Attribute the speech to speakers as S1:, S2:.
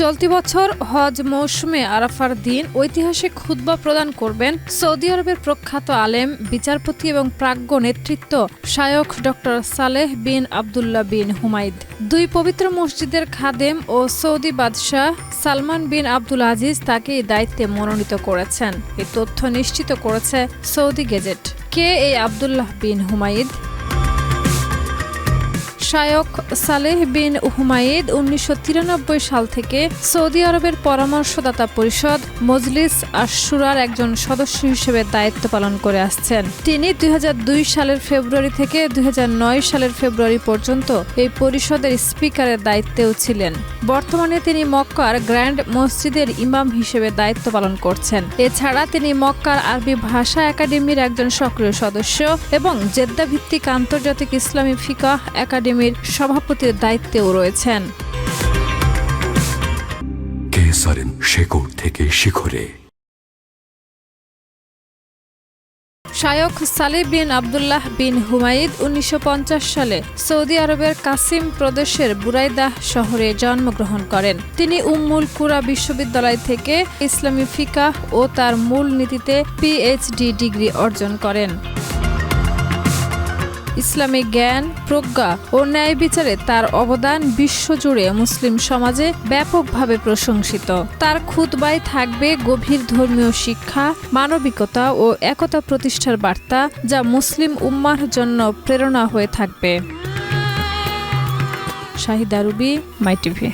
S1: চলতি বছর হজ মৌসুমে আরাফার দিন ঐতিহাসিক খুতবা প্রদান করবেন সৌদি আরবের প্রখ্যাত আলেম, বিচারপতি এবং প্রাজ্ঞ নেতৃত্ব শায়ক doctor Saleh bin Abdullah bin Humaid দুই পবিত্র মসজিদের খাদেম ও সৌদি বাদশাহ সালমান বিন আব্দুল আজিজ তাকে এই দায়িত্বে মনোনীত করেছেন। এই তথ্য নিশ্চিত করেছে সৌদি গেজেট। কে? এই আবদুল্লাহ বিন হুমাইদ শায়ক সালেহ বিন হুমাইদ উনিশশো সাল থেকে সৌদি আরবের পরামর্শদাতা পরিষদ মজলিস আশুরার একজন সদস্য হিসেবে দায়িত্ব পালন করে আসছেন। তিনি দুই হাজার দুই সালের ফেব্রুয়ারি থেকে দুই হাজার নয় সালের ফেব্রুয়ারি পর্যন্ত এই পরিষদের স্পিকারের দায়িত্বেও ছিলেন। বর্তমানে তিনি মক্কার গ্র্যান্ড মসজিদের ইমাম হিসেবে দায়িত্ব পালন করছেন। এছাড়া তিনি মক্কার আরবি ভাষা একাডেমির একজন সক্রিয় সদস্য এবং জেদ্দা ভিত্তিক আন্তর্জাতিক ইসলামী ফিকাহ একাডেমির সভাপতির দায়িত্বেও রয়েছেন।
S2: শেকড় থেকে শিখরে।
S1: শায়ক সালে বিন আবদুল্লাহ বিন হুমাইদ উনিশশো সালে সৌদি আরবের কাসিম প্রদেশের বুরাইদাহ শহরে জন্মগ্রহণ করেন। তিনি উম্মুল কুরা বিশ্ববিদ্যালয় থেকে ইসলামী ফিকাহ ও তার মূল নীতিতে পিএইচডি ডিগ্রি অর্জন করেন। ইসলামী জ্ঞান, প্রজ্ঞা ও ন্যায় বিচারে তার অবদান বিশ্বজুড়ে মুসলিম সমাজে ব্যাপকভাবে প্রশংসিত। তার খুতবায় থাকবে গভীর ধর্মীয় শিক্ষা, মানবিকতা ও একতা প্রতিষ্ঠার বার্তা যা মুসলিম উম্মার জন্য প্রেরণা হয়ে থাকবে। Shahida Ruby, my TV.